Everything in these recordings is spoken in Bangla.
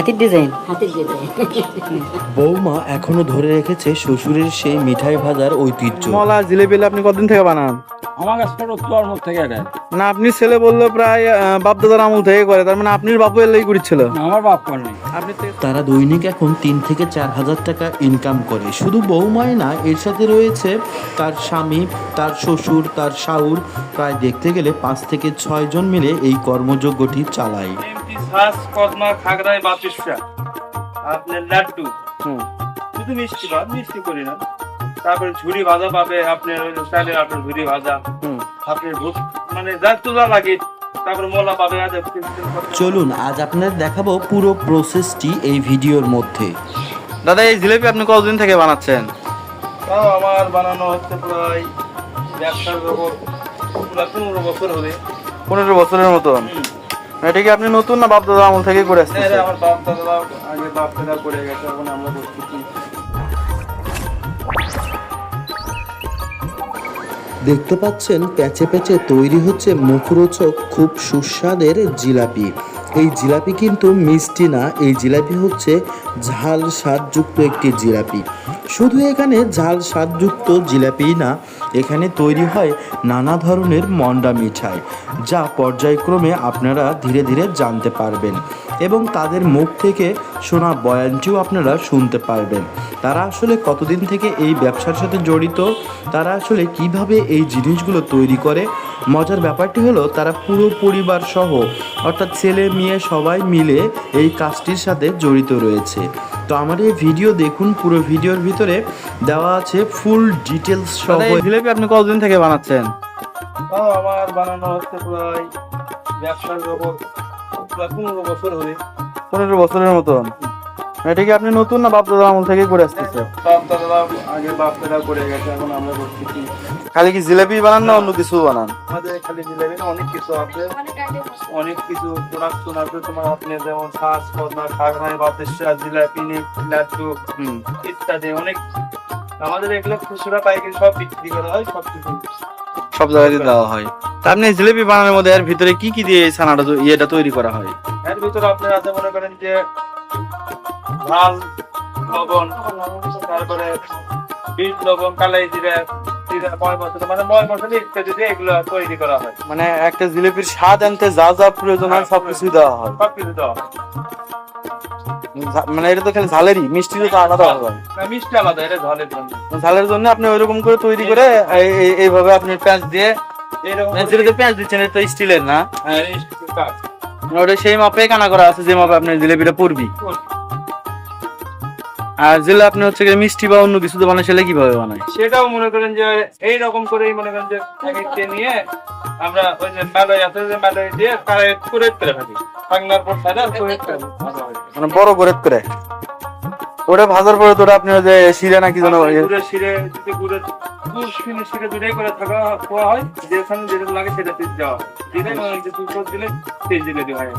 হাতির ডিজাইন। হাতের যেতে বৌমা এখনও ধরে রেখেছে শ্বশুরের সেই মিঠাই ভাজার ঐতিহ্য। মলা জিলেবি আপনি কতদিন থেকে বানান? আমার কাছে মুখ থেকে এটা না আপনি ছেলে বলল প্রায় বাপ দাদার আমল থেকে করে তার মানে আপনার বাপু এলেই করেছিল আমার বাপ করেনি আপনি তারা দৈনিক এখন তিন থেকে চার হাজার টাকা ইনকাম করে। শুধু বৌমাই না এর সাথে রয়েছে তার স্বামী তার শ্বশুর তার শাহুর প্রায় দেখতে গেলে পাঁচ থেকে ছয় জন মিলে এই কর্মযজ্ঞটি চালায়। শ্বাস কদমা খাগড়ায় বাতিসা আপনার লাড্ডু। হুম। শুধু মিষ্টি ভাত মিষ্টি করি না। তারপরে ঝুরি ভাজা পাবে আপনার ওই স্টাইলের আপনার ঝুরি ভাজা। হুম। আপনার ভূত মানে যা লাগে তারপরে মোলা পাবে আজ চলুন আজ আপনার দেখাবো পুরো প্রসেসটি এই ভিডিওর মধ্যে। দাদা এই জিলেবি আপনি কতদিন থেকে বানাচ্ছেন? তাও আমার বানানো হচ্ছে প্রায় ব্যবসার পনেরো বছর হবে পনেরো বছরের মতন। এটা কি আপনি নতুন না বাপ দাদা আমল থেকে করে হ্যাঁ আসছেন আমার বাপ দাদা আগে বাপ দাদা করে গেছে এখন আমরা করছি দেখতে পাচ্ছেন প্যাচে প্যাচে তৈরি হচ্ছে মুখরোচক খুব সুস্বাদের জিলাপি। এই জিলাপি কিন্তু মিষ্টি না এই জিলাপি হচ্ছে ঝাল স্বাদযুক্ত একটি জিলাপি। শুধু এখানে ঝাল স্বাদযুক্ত জিলাপি না, এখানে তৈরি হয় নানা ধরনের মন্ডা মিঠাই, যা পর্যায়ক্রমে আপনারা ধীরে ধীরে জানতে পারবেন এবং তাদের মুখ থেকে শোনা বয়ানটিও আপনারা শুনতে পারবেন। তারা আসলে কতদিন থেকে এই ব্যবসার সাথে জড়িত? তারা আসলে কীভাবে এই জিনিসগুলো তৈরি করে? মজার ব্যাপারটি হলো তারা পুরো পরিবার সহ অর্থাৎ ছেলে মেয়ে সবাই মিলে এই কাজটির সাথে জড়িত রয়েছে। তো আমার এই ভিডিও দেখুন পুরো ভিডিওর ভিতরে দেওয়া আছে ফুল ডিটেলস সহ। জিলেবি আপনি কতদিন থেকে বানাচ্ছেন? আমার বানানো হচ্ছে প্রায় ব্যবসার জগৎ পনেরো বছর হবে পনেরো বছরের মতন? এটা কি আপনি নতুন না বাপ দাদা আমল থেকে করে আসতেছে? বাপ দাদা আগে বাপ দাদা করে গেছে এখন আমরা করছি কি খালি কি জিলেবি বানান না অন্য কিছু বানান? আমাদের খালি জিলেবি না অনেক কিছু আছে। অনেক কিছু প্রোডাকশন আছে তোমার আপনি যেমন শ্বাস কদমা খাগড়াই বাতাসা জিলাপি লাড্ডু ইত্যাদি অনেক। আমাদের এগুলো খুচরা পাইকারি সব বিক্রি করা হয় সব কিছু। সব জায়গায় দেওয়া হয়। তা আপনি জিলেবি বানানোর মধ্যে এর ভিতরে কি কি দিয়ে ছানাটা ইয়েটা তৈরি করা হয়? এর ভিতরে আপনার আছে মনে করেন যে ঝাল লবণ তারপরে বিট লবণ কালাই জিরা মানে মানে একটা জিলেপির স্বাদ আনতে যা যা প্রয়োজন হয় দেওয়া হয়। দেওয়া হয়। মানে এটা তো খালি ঝালেরই মিষ্টি তো আলাদা হয় না, মিষ্টি আলাদা এটা ঝালের জন্য। ঝালের জন্য আপনি ওইরকম করে তৈরি করে এই- এই- এইভাবে আপনি পেঁয়াজ দিয়ে মানে পেঁয়াজ দিচ্ছেন এটা স্টিলের না? হ্যাঁ। মানে ওটা সেই মাপে কানা করা আছে যে মাপে আপনার জিলেপিটা পড়বি আর যেটা আপনি হচ্ছে গিয়ে মিষ্টি বা অন্য কিছু বানায় সেটা কীভাবে বানায়? সেটাও মনে করেন যে এই রকম করেই মনে করেন যে এক একটা নিয়ে আমরা ওই যে মেলয় আছে যে মেলয় দিয়ে কারে করে করে থাকি। বাংলার পর সাইডে করে মানে বড় করে করে? ওটা ভাজার পরে তো ওটা আপনি ওই যে শিরা নাকি যেন ইয়ে- গুড়ের শিরে যদি গুড়ের গুড় শিরে শিরে দুটাই করে থাকা খোয়া হয় যেখানে যেটা লাগে সেটা তেজ দেওয়া হয়। দিলে মানে যে দুটো দিলে তেজ দিলে দেওয়া হয়।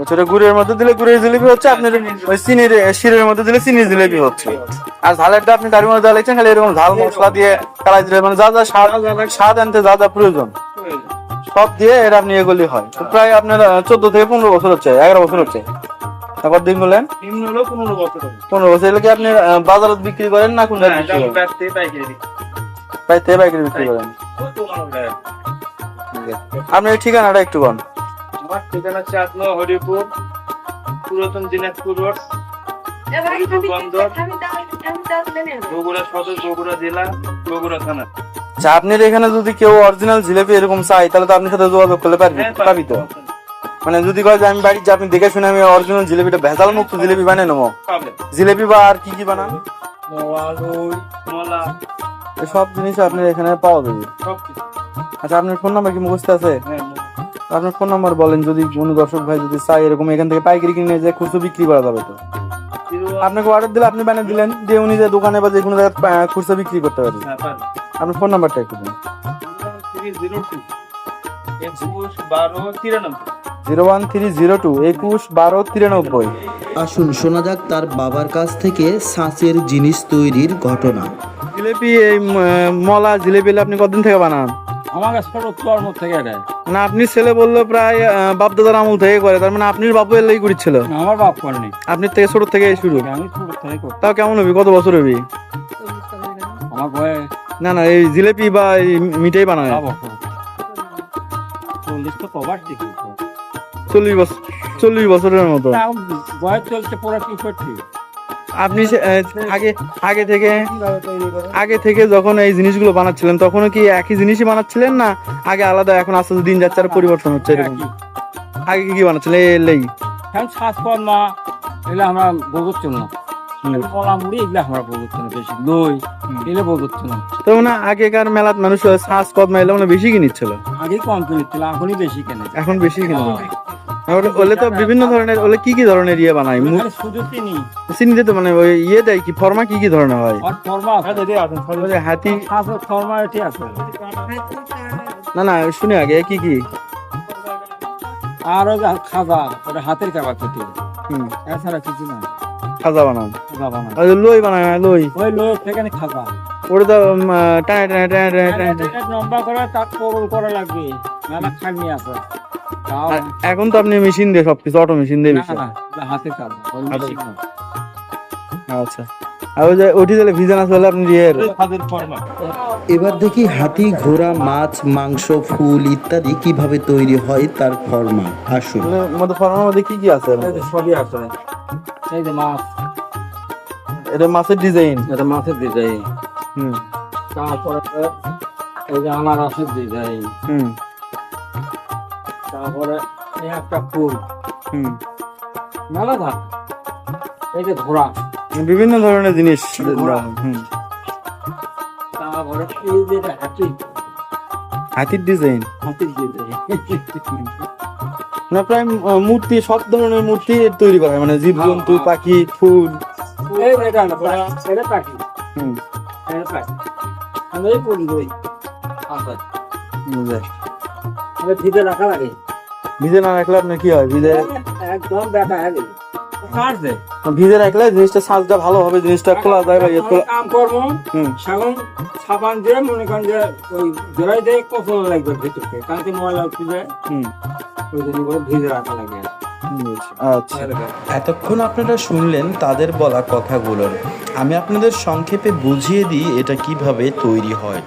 ওটা গুড়ের মধ্যে দিলে গুড়ের জিলিপি হচ্ছে আপনার ওই চিনির শিরের মধ্যে দিলে চিনির জিলিপি হচ্ছে। আর ঝালেরটা আপনি তার মধ্যে দিচ্ছেন খালি এরকম ঝাল মশলা দিয়ে কালাই দিলে মানে যা যা স্বাদ স্বাদ আনতে যা যা প্রয়োজন সব দিয়ে এটা আপনি এগুলি হয়। তো প্রায় আপনার চোদ্দ থেকে পনেরো বছর হচ্ছে এগারো বছর হচ্ছে। তারপর দিন বললেন পনেরো বছর পনেরো বছর এগুলো কি আপনি আহ, বাজারে বিক্রি করেন না কোন হ্যাঁ, প্রায় তে পাইকারি বিক্রি করেন। ওই তো মানুষ দেয়। আপনি এই ঠিকানাটা একটু বল আমার ঠিকানা চাঁদন হরিপুর পুরাতন দিনাজপুর রোড। বন্দর বগুড়া সদর বগুড়া জেলা বগুড়া থানা। আচ্ছা আপনার এখানে যদি কেউ অরিজিনাল জিলেপি এরকম চাই তাহলে তো আপনার সাথে যোগাযোগ করলে পারবি হ্যাঁ, পাবি তো? মানে যদি কয় যে আমি বাড়ির যে আপনি দেখে শুনে আমি অরিজিনাল জিলেপিটা ভেজাল মুক্ত জিলেপি বানিয়ে নেব। জিলেপি বা আর কি কি বানান? সব জিনিস আপনার এখানে পাওয়া যাবে। আচ্ছা আপনার ফোন নাম্বার কি মুখস্থ আছে? আপনার ফোন নাম্বার বলেন যদি কোনো দর্শক ভাই যদি চাই এরকম এখান থেকে পাইকারি কিনে যে খুচরো বিক্রি করা যাবে তো। আপনাকে অর্ডার দিলে আপনি বানিয়ে দিলেন যে উনি যে দোকানে বা যে কোনো জায়গায় খুচরো বিক্রি করতে পারবেন হ্যাঁ আপনার ফোন নাম্বারটা একটু দিন zero one three zero two একুশ বারো তিরানব্বই। আসুন শোনা যাক তার বাবার কাছ থেকে সাঁচের জিনিস তৈরির ঘটনা। জিলেপি এই মলা জিলেপি আপনি কতদিন থেকে বানান? আমার কাছে তো থেকে এটা মানে আপনি ছেলে বলল প্রায় বাপ দাদার আমল থেকে করে। তার মানে আপনার বাপু এলেই করেছিল আমার বাপ করেনি আপনার থেকে ছোট থেকে শুরু। আমি ছোট থেকে তাও কেমন হবে? কত বছর হবে? আমার বয়ে না না এই জিলেপি বা এই মিঠাই বানায়। চল্লিশ তো কবার দেখি চল্লিশ বছর চল্লিশ বছরের মতো। বয়স চলছে পুরো পঁয়ষট্টি আপনি আগে আগে থেকে আগে থেকে যখন এই জিনিসগুলো বানাচ্ছিলেন তখনও কি একই জিনিসই বানাচ্ছিলেন না আগে আলাদা এখন আস্তে আস্তে দিন যাচ্ছে আর পরিবর্তন হচ্ছে এরকম? একই। আগে কি কি বানাচ্ছিলেন? এলেই এখন শ্বাসকর মা এগুলো আমরা বোঝাচ্ছি না তো মানে আগেকার মেলাত মানুষ শ্বাস কদমা এলে মানে বেশি কিনিচ্ছিল আগে কম কিনেছিল এখনই বেশি কেনে এখন বেশি কিনে ওলে- তো বিভিন্ন ধরনের ওলে কি কি ধরনের ইয়ে বানায়? মু- এখানে শুধু চিনি চিনিতে তো মানে ওই ইয়ে দেয় কি? ফর্মা কি কি ধরনের হয়? হাতি ফর্মা আছে না না শুনে আগে কি কি? আর খাজা ওটা হাতের খাবার খেতে। এছাড়া কিছু না খাজা বানাও খাজা বানায় ওই লই বানায় লই। ওই লোক সেখানে খাজা। ওটা তো উম, আহ, টানে টানে টানে টানে টানে টানে। লম্বা করে তার পরল করা লাগবে। খাটনি আছে। এখন তো আপনি মেশিন দিয়ে সবকিছু অটো মেশিন দিয়ে বেশি। আচ্ছা। আর ওই যে ওটি দিলে ভিজে না আপনি ইয়ের এবার দেখি হাতি ঘোড়া মাছ মাংস ফুল ইত্যাদি কীভাবে তৈরি হয় তার ফরমা আসুন। মধ্যে ফর্মার মধ্যে কি কি আছে? সবই আছে। এই যে মাছ। এটা মাছের ডিজাইন এটা মাছের ডিজাইন হুম। তারপরে এই যে আনারসের ডিজাইন হুম। তারপরে এই একটা ফুল। হুম। মেলা থাক এই যে ঘোড়া। বিভিন্ন ধরনের জিনিস ঘোড়া। হুম। তারপরে এই যে হাতি হাতির। ডিজাইন। হাতির ডিজাইন। না প্রায় মূর্তি সব ধরনের মূর্তি তৈরি করা মানে জীবজন্তু পাখি ফুল। পাখি। হুম। পাখি। ভিজে রাখা লাগে ভিজে না রাখলে আপনার কি হয়? ভিজে একদম হয়ে ভিজে রাখলে জিনিসটা সাজটা ভালো হবে জিনিসটা খোলা যায় বা ইয়ে খোলা কাম করব হুম। সাবান সাবান দিয়ে মনে করেন যে ওই জড়াই দিয়ে কখন লাগবে ভিতরকে কালকে ময়লা উঠে যায় ওই জন্য করে ভিজে রাখা লাগে। আচ্ছা। এতক্ষণ আপনারা শুনলেন তাদের বলা কথাগুলোর আমি আপনাদের সংক্ষেপে বুঝিয়ে দিই এটা কীভাবে তৈরি হয়।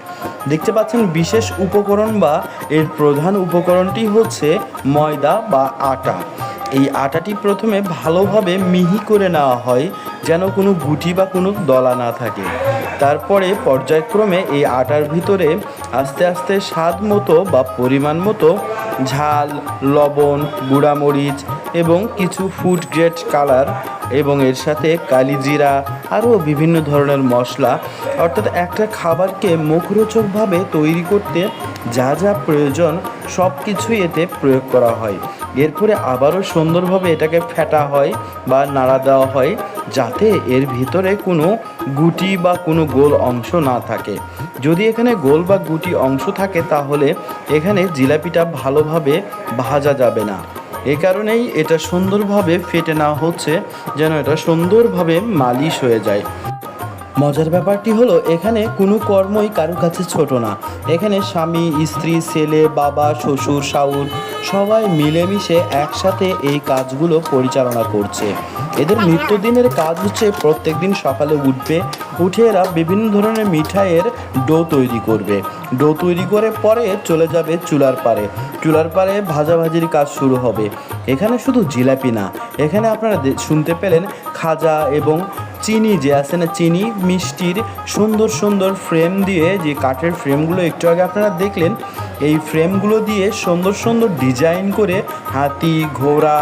দেখতে পাচ্ছেন বিশেষ উপকরণ বা এর প্রধান উপকরণটি হচ্ছে ময়দা বা আটা। এই আটাটি প্রথমে ভালোভাবে মিহি করে নেওয়া হয়, যেন কোনো গুটি বা কোনো দলা না থাকে। তারপরে পর্যায়ক্রমে এই আটার ভিতরে আস্তে আস্তে স্বাদ মতো বা পরিমাণ মতো ঝাল, লবণ, গুঁড়ামরিচ এবং কিছু ফুড গ্রেড কালার এবং এর সাথে কালিজিরা আরও বিভিন্ন ধরনের মশলা। অর্থাৎ একটা খাবারকে মুখরোচকভাবে তৈরি করতে যা যা প্রয়োজন সব কিছুই এতে প্রয়োগ করা হয়। এরপরে আবারও সুন্দরভাবে এটাকে ফেটা হয় বা নাড়া দেওয়া হয় যাতে এর ভিতরে কোনো গুটি বা কোনো গোল অংশ না থাকে। যদি এখানে গোল বা গুটি অংশ থাকে, তাহলে এখানে জিলাপিটা ভালোভাবে ভাজা যাবে না। এ কারণেই এটা সুন্দরভাবে ফেটে নেওয়া হচ্ছে, যেন এটা সুন্দরভাবে মালিশ হয়ে যায়। মজার ব্যাপারটি হলো, এখানে কোনো কর্মই কারও কাছে ছোট না। এখানে স্বামী, স্ত্রী, ছেলে, বাবা, শ্বশুর শাউর সবাই মিলেমিশে একসাথে এই কাজগুলো পরিচালনা করছে। এদের নিত্যদিনের কাজ হচ্ছে প্রত্যেকদিন সকালে উঠবে, উঠে এরা বিভিন্ন ধরনের মিঠাইয়ের ডো তৈরি করবে। ডো তৈরি করে পরে চলে যাবে চুলার পারে চুলার পারে ভাজাভাজির কাজ শুরু হবে। এখানে শুধু জিলাপি না, এখানে আপনারা শুনতে পেলেন খাজা এবং চিনি যে আছে না চিনি, মিষ্টির সুন্দর সুন্দর ফ্রেম দিয়ে, যে কাঠের ফ্রেমগুলো একটু আগে আপনারা দেখলেন, এই ফ্রেমগুলো দিয়ে সুন্দর সুন্দর ডিজাইন করে হাতি, ঘোড়া,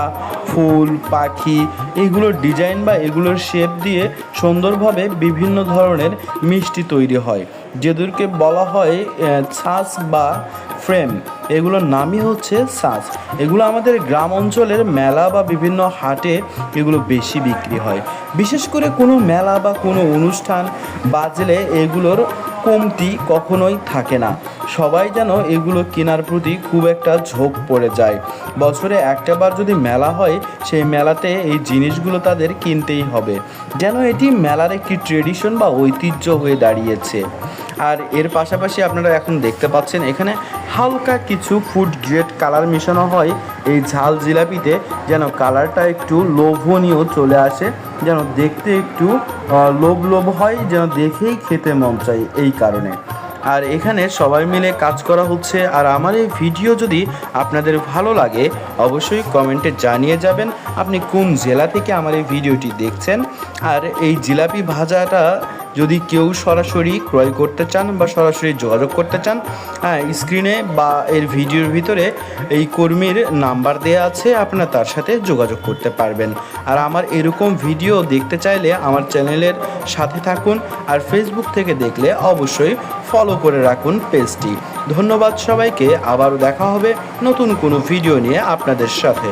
ফুল, পাখি এইগুলোর ডিজাইন বা এগুলোর শেপ দিয়ে সুন্দরভাবে বিভিন্ন ধরনের মিষ্টি তৈরি হয়। যেদেরকে বলা হয় ছাঁচ বা ফ্রেম। এগুলোর নামই হচ্ছে সাজ এগুলো আমাদের গ্রাম অঞ্চলের মেলা বা বিভিন্ন হাটে এগুলো বেশি বিক্রি হয়। বিশেষ করে কোনো মেলা বা কোনো অনুষ্ঠান বাজলে এগুলোর কমতি কখনোই থাকে না। সবাই যেন এগুলো কেনার প্রতি খুব একটা ঝোঁক পড়ে যায়। বছরে একটাবার যদি মেলা হয়, সেই মেলাতে এই জিনিসগুলো তাদের কিনতেই হবে। যেন এটি মেলার একটি ট্রেডিশন বা ঐতিহ্য হয়ে দাঁড়িয়েছে। আর এর পাশাপাশি আপনারা এখন দেখতে পাচ্ছেন, এখানে হালকা কিছু ফুড গ্রেড কালার মেশানো হয় এই ঝাল জিলাপিতে, যেন কালারটা একটু লোভনীয় চলে আসে, যেন দেখতে একটু লোভ লোভ হয়, যেন দেখেই খেতে মন চাই এই কারণে। আর এখানে সবাই মিলে কাজ করা হচ্ছে, আর আমার এই ভিডিও যদি আপনাদের ভালো লাগে, অবশ্যই কমেন্টে জানিয়ে যাবেন আপনি কোন জেলা থেকে আমার এই ভিডিওটি দেখছেন। আর এই জিলাপি ভাজাটা যদি কেউ সরাসরি ক্রয় করতে চান বা সরাসরি যোগাযোগ করতে চান হ্যাঁ স্ক্রিনে বা এর ভিডিওর ভিতরে এই কর্মীর নাম্বার দেওয়া আছে, আপনারা তার সাথে যোগাযোগ করতে পারবেন। আর আমার এরকম ভিডিও দেখতে চাইলে আমার চ্যানেলের সাথে থাকুন আর ফেসবুক থেকে দেখলে অবশ্যই ফলো করে রাখুন পেজটি ধন্যবাদ সবাইকে, আবারও দেখা হবে নতুন কোনো ভিডিও নিয়ে আপনাদের সাথে।